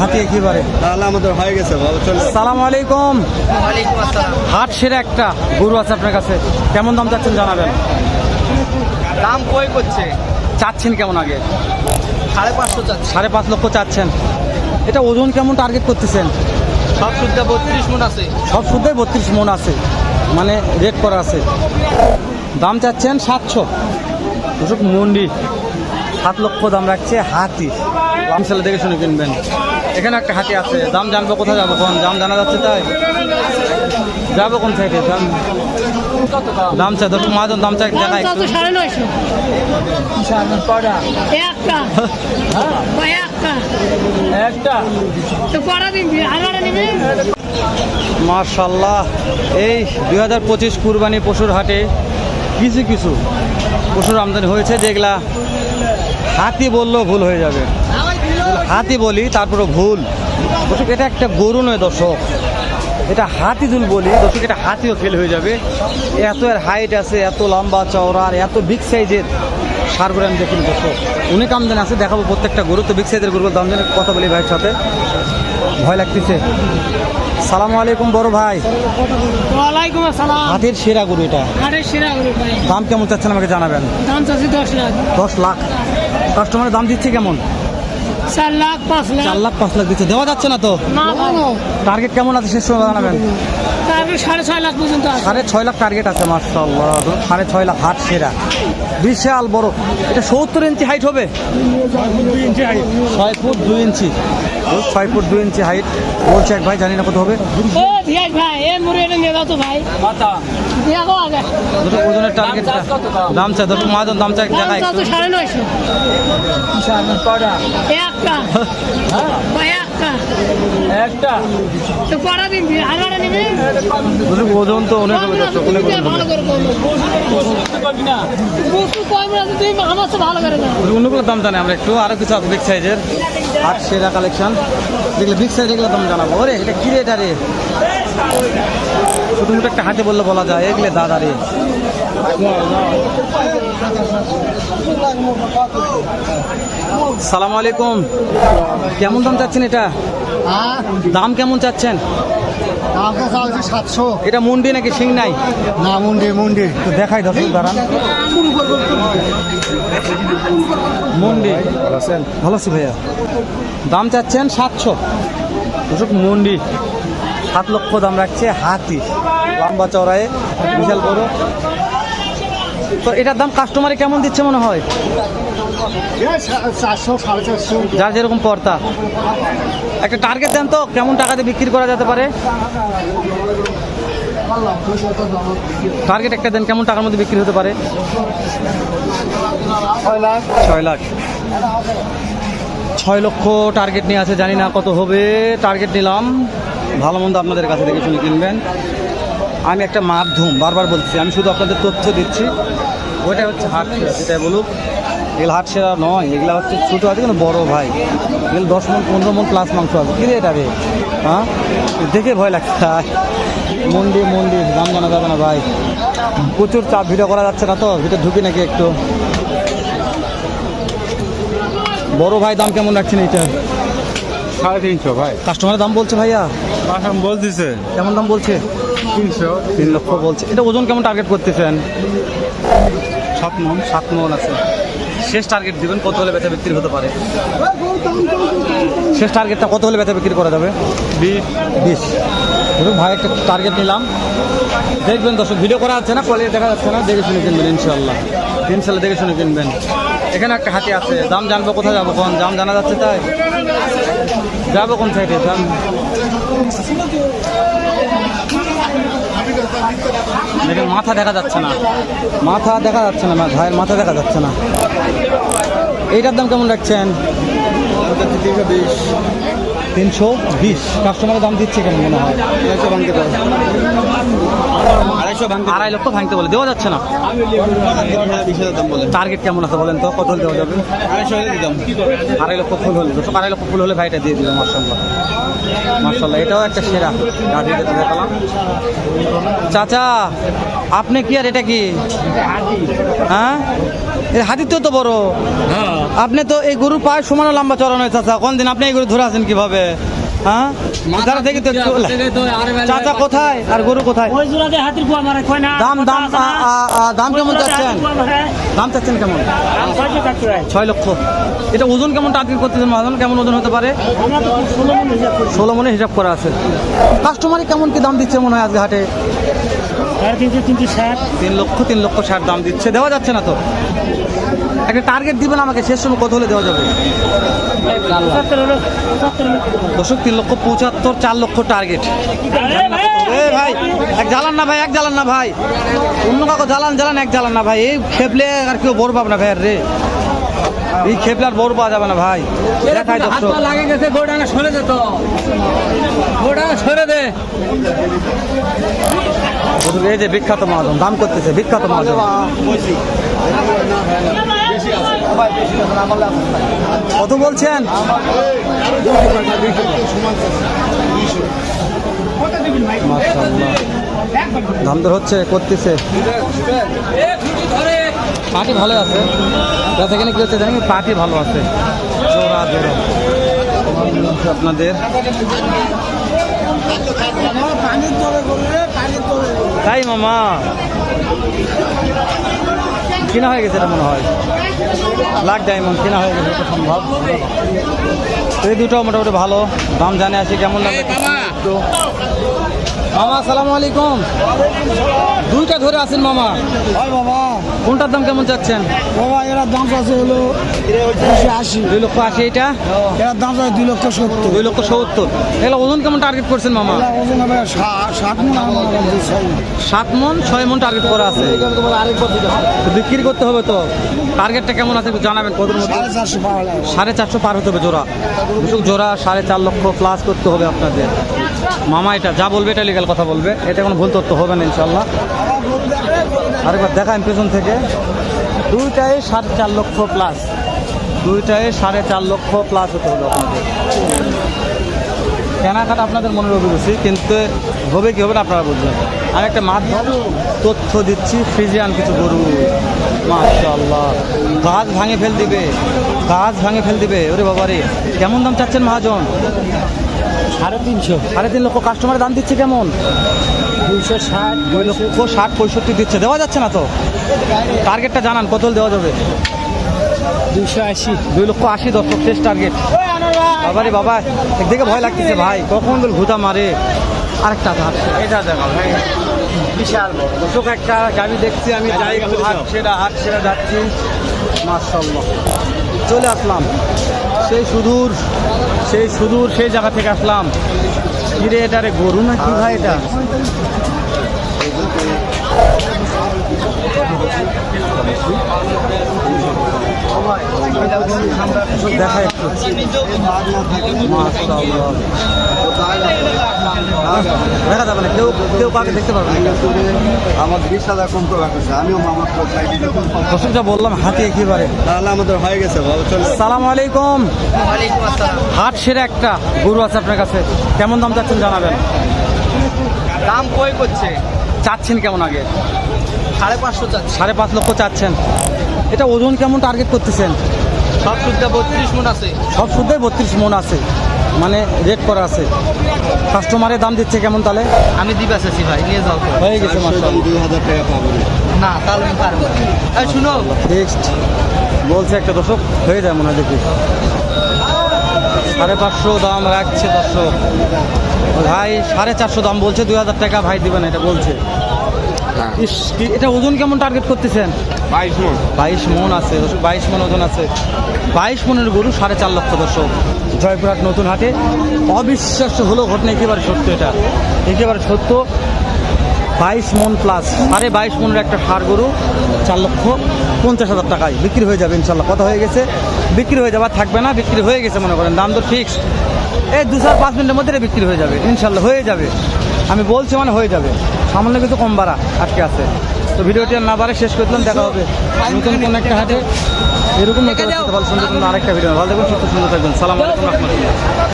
হাতি একেবারে তাহলে আমাদের হয়ে গেছে সালাম আলাইকুম। হাট সেরা একটা গরু আছে আপনার কাছে। কেমন দাম চাচ্ছেন জানাবেন? দাম কই করছে? চাচ্ছেন কেমন আগে? সাড়ে পাঁচশো সাড়ে পাঁচ লক্ষ চাচ্ছেন। এটা ওজন কেমন টার্গেট করতেছেন? সব সুদ্ধা বত্রিশ মন আছে। সব শুদ্ধই বত্রিশ মন আছে। মানে রেট করা আছে। দাম চাচ্ছেন সাতশো। দুশো মন্ডি সাত লক্ষ দাম রাখছে হাতি। আমসালে দেখে শুনে কিনবেন। এখানে একটা হাতি আছে। দাম জানব কোথায় যাব কোন? দাম জানা যাচ্ছে তাই? যাব কোন সাইডে দাম দাম? চাই দশ দাম চাই জানা একটু তো সাড়ে নয়শো। একটা। একটা। একটা? তো কটা দিন মার্শাল্লাহ এই দুই হাজার পঁচিশ কুরবানি পশুর হাটে কিছু কিছু পশুর আমদানি হয়েছে। যেগুলা হাতি বললেও ভুল হয়ে যাবে। হাতি বলি তারপরে ভুল। দর্শক এটা একটা গরু নয় দর্শক। এটা হাতি দুল বলি দর্শক এটা হাতিও ফেল হয়ে যাবে। এত এর হাইট আছে এত লম্বা চওড়া আর এত বিগ সাইজের সার করে আমি দেখিনি দর্শক। অনেক আমদানি আছে দেখাবো প্রত্যেকটা গরু। তো বিগ সাইজের গরুর দাম জানে কথা বলি ভাইয়ের সাথে। ভয় লাগতেছে। সালাম আলাইকুম বড় ভাই। ওয়ালাইকুম আসসালাম। হাতির সেরা গরু এটা। সেরা গরু ভাই। দাম কেমন চাচ্ছেন আমাকে জানাবেন? দাম চাচ্ছি দশ লাখ। দশ লাখ। কাস্টমারের দাম দিচ্ছে কেমন? চার লাখ পাঁচ লাখ। চার লাখ পাঁচ লাখ দিচ্ছে। দেওয়া যাচ্ছে না তো? না ভালো টার্গেট কেমন আছে শেষ সময় জানাবেন। তারপরে সাড়ে ছয় লাখ পর্যন্ত আছে। সাড়ে ছয় লাখ টার্গেট আছে মার্শাল্লাহ সাড়ে ছয় লাখ হাট সেরা। বিশাল বড়। এটা সত্তর ইঞ্চি হাইট হবে? ছয় ফুট দুই ইঞ্চি ছয় ফুট দুই ইঞ্চি হাইট বলছে এক ভাই জানি না কত হবে। দুটো ওজনের টার্গেট দাম? চাই দুটো মহাজন দাম চাই দাম একটু। সাড়ে নয়শো। একটা। একটা। একটা। তো কটা দিন আগাটা নিবি? দুটো ওজন তো অনেক হবে দর্শক অনেক ওজন ভালো করে বস্তু কম আছে তুই আমার তো ভালো করে না অন্যগুলো দাম জানি আমরা একটু আরও কিছু আছে বিগ সাইজের আর সেরা কালেকশন। দেখলে বিগ দেখলে তোমার দাম জানাব। ওরে এটা কি রেট আরে? মোটো একটা হাতে বললে বলা যায়। এগুলো দাদা রে। সালাম আলাইকুম। কেমন দাম চাচ্ছেন এটা? দাম কেমন চাচ্ছেন? আমাকে চালছে সাতশো। এটা মুন্ডি নাকি সিং নাই? না মুন্ডি মুন্ডি। তো দেখাই দর্শক দাঁড়ান। মন্ডি। ভালো আছি ভাইয়া। দাম চাচ্ছেন সাতশো। দর্শক মন্ডি। সাত লক্ষ দাম রাখছে হাতি। লম্বা চড়ায় বিশাল বড়। তো এটার দাম কাস্টমারে কেমন দিচ্ছে মনে হয়? যার যেরকম পর্তা একটা টার্গেট দেন তো, কেমন টাকাতে বিক্রি করা যেতে পারে? টার্গেট একটা দেন, কেমন টাকার মধ্যে বিক্রি হতে পারে? ছয় লাখ। ছয় লাখ ছয় লক্ষ টার্গেট নিয়ে আছে, জানি না কত হবে। টার্গেট নিলাম। ভালো মন্দ আপনাদের কাছে দেখে শুনে কিনবেন। আমি একটা মাধ্যম, বারবার বলছি, আমি শুধু আপনাদের তথ্য দিচ্ছি। ওইটা হচ্ছে হাট সেটাই বলুক। এগুলো হাট সেরা নয় এগুলো হচ্ছে ছোটো আছে কিন্তু বড় ভাই। এগুলো দশ মন পনেরো মন প্লাস মাংস আছে। কী রে এটা রে? হ্যাঁ? দেখে ভয় লাগছে। মন্দির মন্দির দাম জানা যাবে না ভাই। প্রচুর চাপ ভিডিও করা যাচ্ছে না তো ভিতরে ঢুকি নাকি একটু। বড় ভাই দাম কেমন রাখছেন এটা সাড়ে তিনশো ভাই। কাস্টমারের দাম বলছে ভাইয়া? বলতেছে। কেমন দাম বলছে? তিনশো। তিন লক্ষ বলছে। এটা ওজন কেমন টার্গেট করতেছেন? সাত মন। সাত মন আছে। শেষ টার্গেট দিবেন কত হলে বেচা বিক্রি হতে পারে? শেষ টার্গেটটা কত হলে বেচা বিক্রি করা যাবে? বিশ। বিশ। ধরুন ভাই একটা টার্গেট নিলাম। দেখবেন দর্শক ভিডিও করা যাচ্ছে না? কোয়ালিটি দেখা যাচ্ছে না? দেখে শুনে কিনবেন ইনশাল্লাহ ইনশাল্লাহ দেখে শুনে কিনবেন। এখানে একটা হাতি আছে। দাম জানব কোথায় যাব কোন? দাম জানা যাচ্ছে তাই? যাব কোন সাইডে দাম দেখেন মাথা দেখা যাচ্ছে না। মাথা দেখা যাচ্ছে না ভাইয়ের মাথা দেখা যাচ্ছে না। এইটার দাম কেমন রাখছেন? তিনশো বিশ। তিনশো বিশ। কাস্টমারের দাম দিচ্ছে কেমন মনে হয় আড়াইশো ভাঙতে পারে আড়াইশো ভাঙতে আড়াই লক্ষ ভাঙতে বলে দেওয়া যাচ্ছে না। টার্গেট কেমন আছে বলেন তো? কত দেওয়া যাবে? আড়াই লক্ষ ফুল হলে দর্শক আড়াই লক্ষ ফুল হলে ভাইটা দিয়ে দিলাম মার্শাল্লাহ মার্শাল্লাহ এটাও একটা সেরা গাড়ি দেখালাম চাচা আপনি কি আর এটা কি? হ্যাঁ? হাতির তো তো বড়। আপনি তো এই গরুর পায়ে সমান লম্বা চড়ানো হয়েছে চাচা। কোন দিন আপনি এই গরু ধরে আছেন কীভাবে? হ্যাঁ? মাথার থেকে তো চাচা কোথায়? আর গরু কোথায়? ওই জোড়াতে হাতির কুয়া মারে কয় না? দাম দাম দাম কেমন চাচ্ছেন? দাম চাচ্ছেন কেমন? ছয় লক্ষ। এটা ওজন কেমন টার্গেট করতেছেন? মহাজন কেমন ওজন হতে পারে? ষোলো মন হিসাব ষোলো মনে হিসাব করা আছে। কাস্টমারে কেমন কি দাম দিচ্ছে মনে হয় আজকে হাটে? সাড়ে তিনশো তিনশো ষাট। তিন লক্ষ তিন লক্ষ ষাট দাম দিচ্ছে। দেওয়া যাচ্ছে না তো? একটা টার্গেট দিবেন আমাকে শেষ সময় কত হলে দেওয়া যাবে। দশক তিন লক্ষ পঁচাত্তর চার লক্ষ টার্গেট ভাই, এক জ্বালান না ভাই এক জ্বালান না ভাই। অন্য কাউকে জ্বালান জ্বালান এক জ্বালান না ভাই। এই খেপলে আর কেউ বড় পাব না ভাই আর রে। এই খেপলে আর বড় পাওয়া যাবে না ভাই। দেখাই দর্শক। লাগে গেছে গোডাঙ্গা সরে যেত গোডাঙ্গা সরে দে। এই যে বিখ্যাত মহাজন দাম করতেছে বিখ্যাত মহাজন। কত বলছেন? মাশাআল্লাহ। হচ্ছে করতেছে। পার্টি ভালো আছে। সেখানে কি হচ্ছে জানেন পার্টি ভালো আছে। জোড়া জোড়া। আপনাদের? তাই মামা। কেনা হয়ে গেছে এটা মনে হয়। লাখ ডায়মন্ড কেনা হয়ে গেছে এটা সম্ভব। এই দুটো মোটামুটি ভালো। দাম জানে আছি কেমন লাগবে। মামা আসসালামু আলাইকুম। দুইটা ধরে আছেন মামা। বাবা কোনটার দাম কেমন চাচ্ছেন? বাবা এরা দাম আছে হলো দুশো আশি। দুই লক্ষ আশি এটা এরা দাম আছে দুই লক্ষ সত্তর। দুই লক্ষ সত্তর। এগুলো ওজন কেমন টার্গেট করছেন মামা? ওজন হবে সা- ষাট মন হয় সাত মন ছয় মন টার্গেট করা আছে। বিক্রি করতে হবে তো? টার্গেটটা কেমন আছে জানাবেন কত সাড়ে চারশো পার হতে হবে জোড়া। জোড়া সাড়ে চার লক্ষ প্লাস করতে হবে আপনাদের। মামা এটা যা বলবে এটা লিগাল কথা বলবে। এটা কোনো ভুল তথ্য হবে না ইনশাল্লাহ আরেকবার দেখান পেছন থেকে। দুইটাই সাড়ে চার লক্ষ প্লাস দুইটাই সাড়ে চার লক্ষ প্লাস হতে হবে আপনাদের। কেনাকাটা আপনাদের মনের অভিরুচি, কিন্তু হবে কি হবে না আপনারা বুঝবেন। আমি একটা মাধ্যম তথ্য দিচ্ছি ফ্রিজিয়ান কিছু গরু। মাশাল্লাহ গাছ ভাঙে ফেল দিবে। গাছ ভাঙে ফেল দিবে। ওরে বাবা রে কেমন দাম চাচ্ছেন মহাজন? সাড়ে তিনশো। সাড়ে তিন লক্ষ কাস্টমারের দাম দিচ্ছে কেমন? দুইশো ষাট দুই লক্ষ ষাট পঁয়ষট্টি দিচ্ছে। দেওয়া যাচ্ছে না তো? টার্গেটটা জানান কত দেওয়া যাবে? দুইশো আশি। দুই লক্ষ আশি দর্শক শেষ টার্গেট বাবারে বাবা একদিকে ভয় লাগতেছে ভাই। কখন ঘুতা মারে? আরেকটা হাট এটা দেখা ভাই বিশাল বড়। একটা গাড়ি দেখছি আমি যাই হাট সেরা হাট সেরা যাচ্ছি। মাশাল্লাহ চলে আসলাম। সেই সুদূর সেই সুদূর, সেই জায়গা থেকে আসলাম। কিরে এটা রে, গরু না কি ভাই এটা? দেখা একটু দেখা যাবে না কেউ কেউ কাউকে দেখতে পারবে আমার বিশ হাজার কম করে রাখছে আমিও মামার কোথায় বললাম হাতে একেবারে তাহলে আমাদের হয়ে গেছে সালাম আলাইকুম হাট সেরে একটা গরু আছে আপনার কাছে কেমন দাম চাচ্ছেন জানাবেন দাম কই করছে? চাচ্ছেন কেমন আগে? সাড়ে পাঁচশো চাচ্ছে। সাড়ে পাঁচ লক্ষ চাচ্ছেন। এটা ওজন কেমন টার্গেট করতেছেন? সব সুদ্ধা বত্রিশ মন আছে। সব শুদ্ধই বত্রিশ মন আছে। মানে রেট করা আছে। কাস্টমারের দাম দিচ্ছে কেমন তাহলে? আমি দিবা চাচ্ছি ভাই নিয়ে যাও হয়ে গেছে দুই হাজার টাকা পাবো। না তাহলে আমি পারব শুনো। নেক্সট বলছে একটা দর্শক হয়ে যায় মনে হয় দেখি। সাড়ে পাঁচশো দাম রাখছে দর্শক। ভাই সাড়ে চারশো দাম বলছে দুই হাজার টাকা ভাই দিবেন এটা বলছে। ইস, কি- এটা ওজন কেমন টার্গেট করতেছেন? বাইশ মন। বাইশ মন আছে বাইশ মন ওজন আছে। বাইশ মনের গরু সাড়ে চার লক্ষ দর্শক। জয়পুরহাট নতুন হাটে অবিশ্বাস্য হলো ঘটনা একেবারে সত্য এটা। একেবারে সত্য। বাইশ মন প্লাস সাড়ে বাইশ মনের একটা সার গরু চার লক্ষ পঞ্চাশ হাজার টাকায় বিক্রি হয়ে যাবে ইনশাল্লাহ। কথা হয়ে গেছে। বিক্রি হয়ে যাবে থাকবে না, বিক্রি হয়ে গেছে মনে করেন, দাম তো ফিক্সড এই দু চার, পাঁচ মিনিটের মধ্যে বিক্রি হয়ে যাবে, ইনশাল্লাহ হয়ে যাবে। আমি বলছি মানে হয়ে যাবে, সামান্য কিছু কম বাড়া আটকে আছে। তো ভিডিওটি না বাড়ে শেষ করে দিলাম, দেখা হবে নতুন কোনো একটা হাটে। এরকম ভালো সুন্দর আরেকটা ভিডিও ভালো দেখুন সুস্থ সুন্দর থাকবেন। সালাম আলাইকুম, রহমতুল্লাহ।